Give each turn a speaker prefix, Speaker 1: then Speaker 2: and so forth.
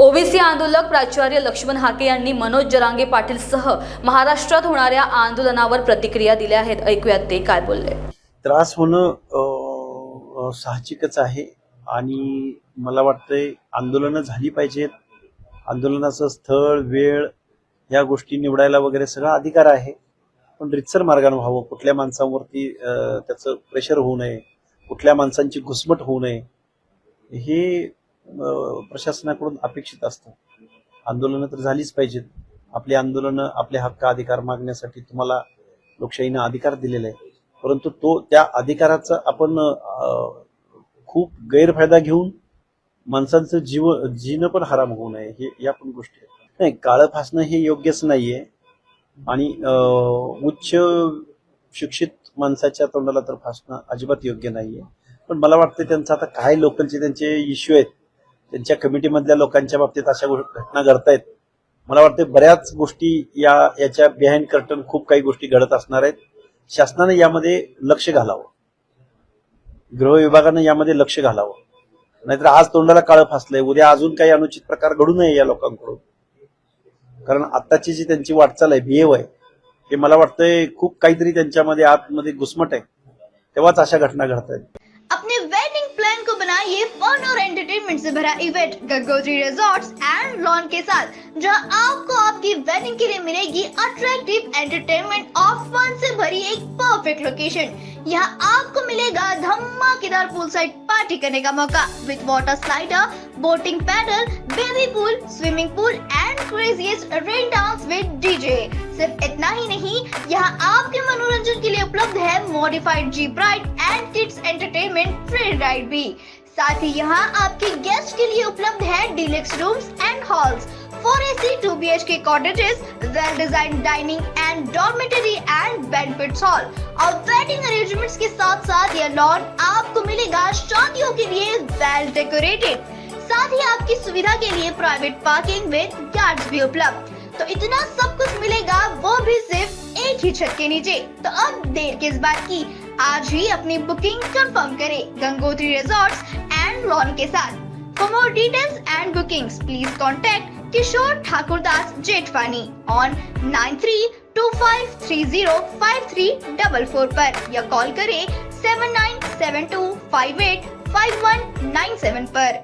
Speaker 1: OBC आंदोलक प्राचार्य लक्ष्मण हाके यांनी मनोज जरांगे पाटील सह महाराष्ट्रात होणाऱ्या आंदोलनावर प्रतिक्रिया दिल्या आहेत. ऐकूयात ते काय बोलले.
Speaker 2: त्रास होणं साहजिकच आहे आणि मला वाटतंय आंदोलनं झाली पाहिजेत. आंदोलनाचं स्थळ वेळ या गोष्टी निवडायला वगैरे सगळा अधिकार आहे. पण रितसर मार्गाने व्हावं. कुठल्या माणसांवरती त्याचं प्रेशर होऊ नये. कुठल्या माणसांची घुसमट होऊ नये. हे प्रशासनाकडून अपेक्षित असतं. आंदोलनं तर झालीच पाहिजेत. आपली आंदोलनं आपले हक्क अधिकार मागण्यासाठी तुम्हाला लोकशाहीनं अधिकार दिलेला आहे. परंतु तो त्या अधिकाराचा आपण खूप गैरफायदा घेऊन माणसांचं जीव जीणं पण हराम होऊ नये. हे या पण गोष्टी आहेत. नाही काळं फासणं हे योग्यच नाहीये. आणि उच्च शिक्षित माणसाच्या तोंडाला तर फासणं अजिबात योग्य नाहीये. पण मला वाटतं त्यांचं आता काय लोकलचे त्यांचे इश्यू आहेत त्यांच्या कमिटीमधल्या लोकांच्या बाबतीत अशा घटना घडतायत. मला वाटतं बऱ्याच गोष्टी या याच्या बिहाइंड कर्टन खूप काही गोष्टी घडत असणार आहेत. शासनानं यामध्ये लक्ष घालावं. गृह विभागानं यामध्ये लक्ष घालावं. नाहीतर आज तोंडाला काळं फासलंय. उद्या अजून काही अनुचित प्रकार घडू नये या लोकांकडून. कारण आत्ताची जी त्यांची वाटचाल आहे बिहेव आहे हे मला वाटतंय खूप काहीतरी त्यांच्यामध्ये आतमध्ये घुसमट आहे. तेव्हाच अशा घटना घडत आहेत
Speaker 3: अपने वेडिंग प्लान को बनाइए फन और एंटरटेनमेंट से भरा event Gangotri resorts and lawn के साथ, जहाँ आपको आपकी वेडिंग के लिए मिलेगी अट्रैक्टिव एंटरटेनमेंट और फन से भरी एक परफेक्ट लोकेशन यहाँ आपको मिलेगा धमाकेदार पूल साइड पार्टी करने का मौका with water slider boating paddle baby pool swimming pool and craziest rain dance with DJ सिर्फ़ इतना ही नहीं, यहाँ आपके मनोरंजन के लिए उपलब्ध है modified jeep ride and kids entertainment free ride भी। साथ ही यहाँ आपके गेस्ट के लिए उपलब्ध है deluxe rooms and halls four A C two B H K cottages well design dining and dormitory and banquets hall और वेडिंग अरेंजमेंट्स के साथ साथ यह लॉन आपको मिलेगा शादियों के लिए वेल डेकोरेटेड साथ ही आपकी सुविधा के लिए प्राइवेट पार्किंग विद गार्ड्स भी उपलब्ध। तो इतना सब कुछ मिलेगा, वो भी सिर्फ़ एक ही छत के नीचे। तो अब देर किस बात की? आज ही अपनी बुकिंग कंफर्म करें गंगोत्री रिजॉर्ट्स एंड लॉन के साथ। For more details and bookings please contact Kishore Thakur Das, Jethwani on nine three two five three zero five three double four पर या कॉल करें seven nine seven two five eight five one nine seven पर।